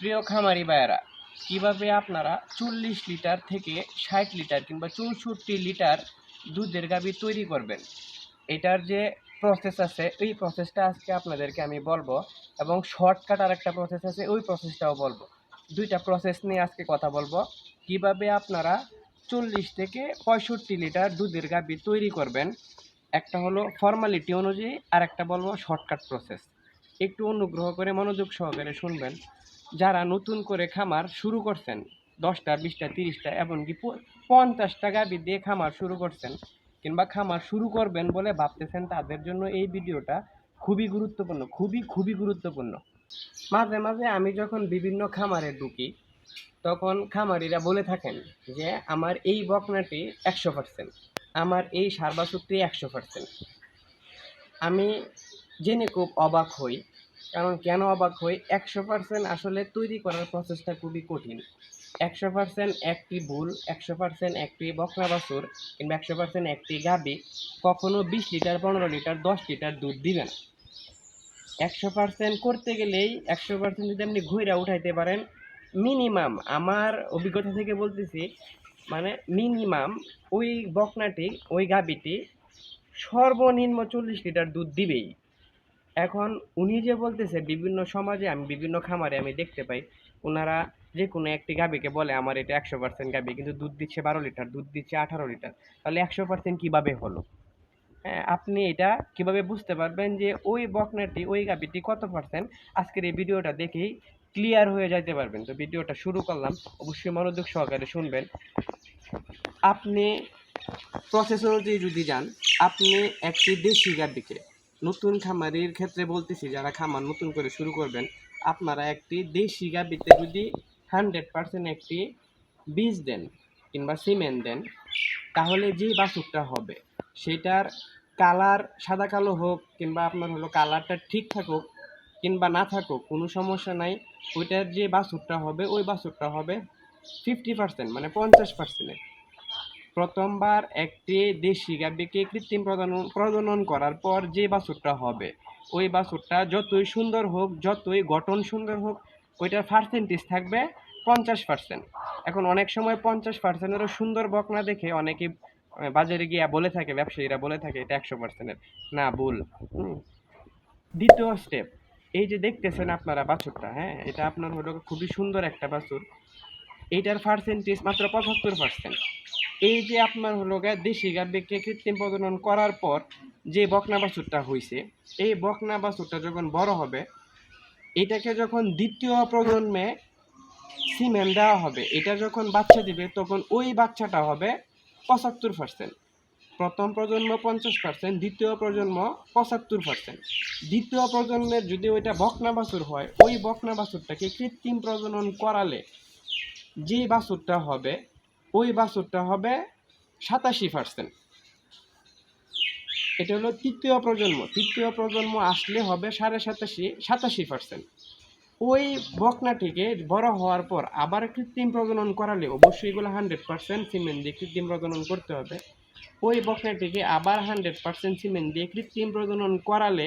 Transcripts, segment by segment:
প্রিয় খামারি ভাইয়েরা, কীভাবে আপনারা চল্লিশ লিটার থেকে ষাট লিটার কিংবা চৌষট্টি লিটার দুধের গাভী তৈরি করবেন? এটার যে প্রসেস আছে, এই প্রসেসটা আজকে আপনাদেরকে আমি বলব এবং শর্টকাট আর একটা প্রসেস আছে, ওই প্রসেসটাও বলব। দুইটা প্রসেস নিয়ে আজকে কথা বলব। কীভাবে আপনারা চল্লিশ থেকে পঁয়ষট্টি লিটার দুধের গাভী তৈরি করবেন, একটা হলো ফর্মালিটি অনুযায়ী আর একটা বলব শর্টকাট প্রসেস একটু অনুগ্রহ করে মনোযোগ সহকারে শুনবেন। যারা নতুন করে খামার শুরু করছেন, দশটা, বিশটা, তিরিশটা, এমনকি পঞ্চাশটা গাভী দিয়ে খামার শুরু করছেন কিংবা খামার শুরু করবেন বলে ভাবতেছেন, তাদের জন্য এই ভিডিওটা খুবই গুরুত্বপূর্ণ, খুবই খুবই গুরুত্বপূর্ণ। মাঝে মাঝে আমি যখন বিভিন্ন খামারে ঢুকি, তখন খামারিরা বলে থাকেন যে, আমার এই বকনাটি একশো পার্সেন্ট, আমার এই সারবাসুকটি একশো পার্সেন্ট। আমি জেনে খুব অবাক হই কারণ কেন অবাক হই? একশো পার্সেন্ট আসলে তৈরি করার প্রসেসটা খুবই কঠিন। একশো পার্সেন্ট একটি ভুল, একশো পার্সেন্ট একটি বকনা বাছুর কিংবা একশো পার্সেন্ট একটি গাবি কখনো বিশ লিটার, পনেরো লিটার, দশ লিটার দুধ দিবে না। একশো পার্সেন্ট করতে গেলেই একশো পার্সেন্ট যদি আপনি ঘুরে উঠাইতে পারেন মিনিমাম আমার অভিজ্ঞতা থেকে বলতেছি মানে মিনিমাম ওই বকনাটি, ওই গাবিটি সর্বনিম্ন চল্লিশ লিটার দুধ দিবেই। এখন উনি যে বলতেছে, বিভিন্ন সমাজে আমি, বিভিন্ন খামারে আমি দেখতে পাই ওনারা যে কোনো একটি গাবিকে বলে, আমার এটা একশো পার্সেন্ট গাবি কিন্তু দুধ দিচ্ছে বারো লিটার, দুধ দিচ্ছে আঠারো লিটার। তাহলে একশো পার্সেন্ট কীভাবে হলো? হ্যাঁ আপনি এটা কীভাবে বুঝতে পারবেন যে ওই বকনাটি, ওই গাবিটি কত পার্সেন্ট আজকের এই ভিডিওটা দেখেই ক্লিয়ার হয়ে যাইতে পারবেন। তো ভিডিওটা শুরু করলাম, অবশ্যই মনোযোগ সহকারে শুনবেন। আপনি প্রসেস অনুযায়ী যদি যান, আপনি একটি দেশি গাবিকে নতুন খামারির ক্ষেত্রে বলতেছি, যারা খামার নতুন করে শুরু করবেন, আপনারা একটি দেশি গাবিতে যদি হান্ড্রেড পার্সেন্ট একটি বীজ দেন কিংবা সিমেন্ট দেন, তাহলে যে বাছুরটা হবে, সেটার কালার সাদা কালো হোক কিংবা আপনার হলো কালারটা ঠিক থাকুক কিংবা না থাকুক, কোনো সমস্যা নাই। ওইটার যে বাছুরটা হবে, ওই বাছুরটা হবে ফিফটি পার্সেন্ট মানে পঞ্চাশ পার্সেন্টের প্রথমবার একটি দেশি গাভীকে কৃত্রিম প্রজনন প্রজনন করার পর যে বাছুরটা হবে, ওই বাছুরটা যতই সুন্দর হোক, যতই গঠন সুন্দর হোক, ওইটার পার্সেন্টেজ থাকবে পঞ্চাশ পার্সেন্ট এখন অনেক সময় পঞ্চাশ পার্সেন্টেরও সুন্দর বকনা দেখে অনেকে বাজারে গিয়ে বলে থাকে, ব্যবসায়ীরা বলে থাকে, এটা একশো পার্সেন্টের না, ভুল। দ্বিতীয় স্টেপ এই যে দেখতেছেন আপনারা বাছুরটা হ্যাঁ এটা আপনার হলো খুবই সুন্দর একটা বাছুর। এইটার পার্সেন্টেজ মাত্র পঁচাত্তর পার্সেন্ট এই যে আপনার হলো গা দেশি গাভীকে কৃত্রিম প্রজনন করার পর যে বকনা বাছুরটা হয়েছে এই বকনা বাছুরটা যখন বড় হবে, এটাকে যখন দ্বিতীয় প্রজন্মে সিমেন্ট দেওয়া হবে, এটা যখন বাচ্চা দিবে, তখন ওই বাচ্চাটা হবে পঁচাত্তর পার্সেন্ট প্রথম প্রজন্ম পঞ্চাশ পার্সেন্ট দ্বিতীয় প্রজন্ম পঁচাত্তর পার্সেন্ট দ্বিতীয় প্রজন্মের যদি ওইটা বকনা বাছুর হয়, ওই বকনা বাছুরটাকে কৃত্রিম প্রজনন করালে যে বাছুরটা হবে ওই বাছুরটা হবে সাতাশি পার্সেন্ট। এটা হলো তৃতীয় প্রজন্ম। তৃতীয় প্রজন্ম আসলে হবে সাড়ে সাতাশি সাতাশি পার্সেন্ট। ওই বকনাটিকে বড় হওয়ার পর আবার কৃত্রিম প্রজনন করালে অবশ্যই এগুলো হান্ড্রেড পার্সেন্ট সিমেন্ট দিয়ে কৃত্রিম প্রজনন করতে হবে। ওই বকনাটিকে আবার হান্ড্রেড পার্সেন্ট সিমেন্ট দিয়ে কৃত্রিম প্রজনন করালে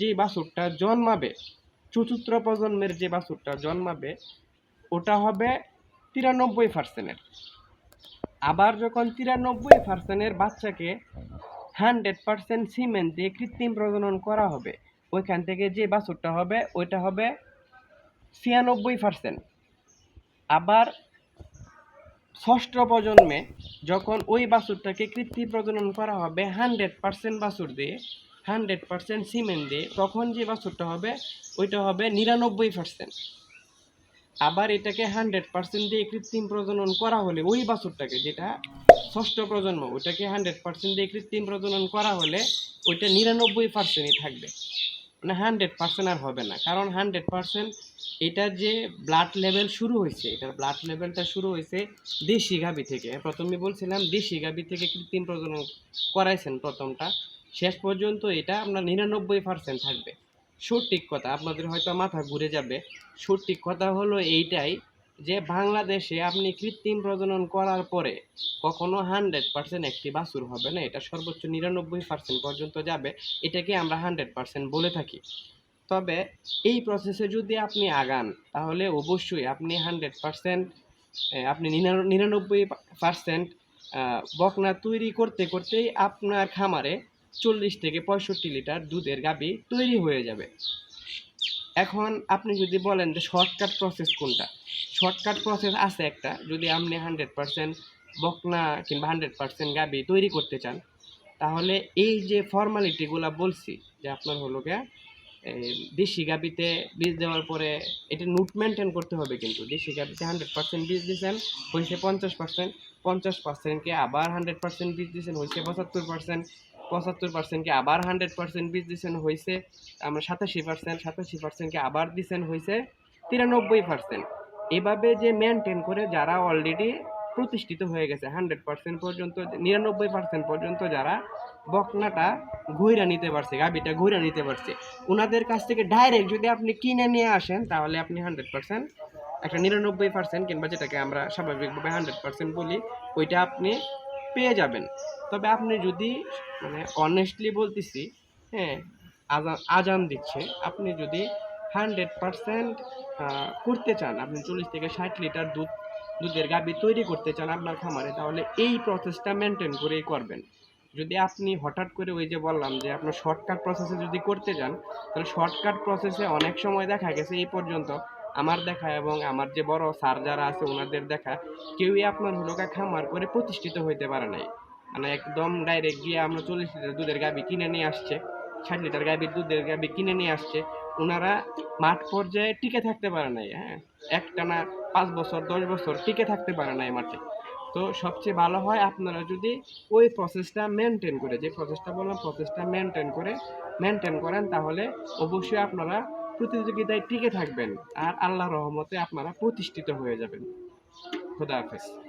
যে বাছুরটা জন্মাবে, চতুর্থ প্রজন্মের যে বাছুরটা জন্মাবে, ওটা হবে তিরানব্বই পার্সেন্টের। আবার যখন তিরানব্বই পার্সেন্টের বাচ্চাকে হান্ড্রেড পার্সেন্ট সিমেন্ট দিয়ে কৃত্রিম প্রজনন করা হবে, ওইখান থেকে যে বাছুরটা হবে, ওইটা হবে ছিয়ানব্বই পার্সেন্ট আবার ষষ্ঠ প্রজন্মে যখন ওই বাছুরটাকে কৃত্রিম প্রজনন করা হবে, হান্ড্রেড পার্সেন্ট বাছুর দিয়ে, হান্ড্রেড পার্সেন্ট সিমেন্ট দিয়ে, তখন যে বাছুরটা হবে, ওইটা হবে নিরানব্বই পার্সেন্ট আবার এটাকে হান্ড্রেড পার্সেন্ট দিয়ে কৃত্রিম প্রজনন করা হলে, ওই বাছুরটাকে যেটা ষষ্ঠ প্রজন্ম ওইটাকে হান্ড্রেড পার্সেন্ট দিয়ে কৃত্রিম প্রজনন করা হলে ওইটা নিরানব্বই পার্সেন্টই থাকবে। মানে হান্ড্রেড পার্সেন্ট আর হবে না। কারণ হান্ড্রেড পার্সেন্ট এটা যে ব্লাড লেভেল শুরু হয়েছে, এটার ব্লাড লেভেলটা শুরু হয়েছে দেশি গাবি থেকে। প্রথমে বলছিলাম দেশি গাবি থেকে কৃত্রিম প্রজনন করাইছেন প্রথমটা। শেষ পর্যন্ত এটা আপনার নিরানব্বই পার্সেন্ট থাকবে। সঠিক কথা, আপনাদের হয়তো মাথা ঘুরে যাবে। সঠিক কথা হলো এইটাই যে বাংলাদেশে আপনি কৃত্রিম প্রজনন করার পরে কখনো হান্ড্রেড পার্সেন্ট একটি বাছুর হবে না, এটা সর্বোচ্চ নিরানব্বই পার্সেন্ট পর্যন্ত যাবে, এটাকে আমরা হান্ড্রেড পার্সেন্ট বলে থাকি। তবে এই প্রসেসে যদি আপনি আগান, তাহলে অবশ্যই আপনি হান্ড্রেড পার্সেন্ট আপনি নিরানব্বই পার্সেন্ট বকনা তৈরি করতে করতেই আপনার খামারে চল্লিশ থেকে পঁয়ষট্টি লিটার দুধের গাবি তৈরি হয়ে যাবে। এখন আপনি যদি বলেন যে শর্টকাট প্রসেস কোনটা? শর্টকাট প্রসেস আছে একটা, যদি আপনি হান্ড্রেড পারসেন্ট বকনা কিংবা হান্ড্রেড পারসেন্ট গাবি তৈরি করতে চান, তাহলে এই যে ফর্মালিটিগুলো বলছি, যে আপনার হলো গিয়া দেশি গাবিতে বীজ দেওয়ার পরে এটা নোট মেনটেন করতে হবে কিন্তু। দেশি গাবিতে হান্ড্রেড পার্সেন্ট বীজ দিয়েছেন হয়েছে পঞ্চাশ পার্সেন্ট পঞ্চাশ পার্সেন্টকে আবার হান্ড্রেড পার্সেন্ট বীজ দিয়েছেন হয়েছে পঁচাত্তর পার্সেন্ট পঁচাত্তর পার্সেন্টকে আবার হান্ড্রেড পার্সেন্ট বীজ দিয়েছেন হয়েছে আমরা সাতাশি পার্সেন্ট সাতাশি পার্সেন্টকে আবার দিয়েছেন হয়েছে তিরানব্বই পার্সেন্ট এভাবে যে মেনটেন করে যারা অলরেডি প্রতিষ্ঠিত হয়ে গেছে হান্ড্রেড পার্সেন্ট পর্যন্ত, নিরানব্বই পার্সেন্ট পর্যন্ত যারা বকনাটা ঘুরে নিতে পারছে গাবিটা ঘুরে নিতে পারছে ওনাদের কাছ থেকে ডাইরেক্ট যদি আপনি কিনে নিয়ে আসেন, তাহলে আপনি হান্ড্রেড পার্সেন্ট একটা নিরানব্বই পার্সেন্ট কিংবা যেটাকে আমরা স্বাভাবিকভাবে হান্ড্রেড পার্সেন্ট বলি, ওইটা আপনি পেয়ে যাবেন। তবে আপনি যদি মানে অনেস্টলি বলতেছি হ্যাঁ আজান আজান দিচ্ছে, আপনি যদি হান্ড্রেড পার্সেন্ট করতে চান, আপনি চল্লিশ থেকে ষাট লিটার দুধ, দুধের গাবি তৈরি করতে চান আপনার খামারে, তাহলে এই প্রসেসটা মেনটেন করেই করবেন। যদি আপনি হঠাৎ করে ওই যে বললাম যে আপনার শর্টকাট প্রসেসে যদি করতে যান, তাহলে শর্টকাট প্রসেসে অনেক সময় দেখা গেছে এই পর্যন্ত আমার দেখা এবং আমার যে বড় স্যার যারা আছে ওনাদের দেখা, কেউই আপনার হলো গা খামার করে প্রতিষ্ঠিত হইতে পারে নাই। মানে একদম ডাইরেক্ট গিয়ে আমরা চল্লিশ লিটার দুধের গাবি কিনে নিয়ে আসছে, ষাট লিটার গাবির দুধের গাবি কিনে নিয়ে আসছে, ওনারা মাঠ পর্যায়ে টিকে থাকতে পারে নাই হ্যাঁ? একটানা পাঁচ বছর, দশ বছর টিকে থাকতে পারে নাই মাঠে। তো সবচেয়ে ভালো হয় আপনারা যদি ওই প্রসেসটা মেনটেন করে, যে প্রসেসটা বললাম প্রসেসটা মেনটেন করে মেনটেন করেন, তাহলে অবশ্যই আপনারা প্রতিযোগিতায় টিকে থাকবেন আর আল্লাহ রহমতে আপনারা প্রতিষ্ঠিত হয়ে যাবেন। খোদা হাফেজ।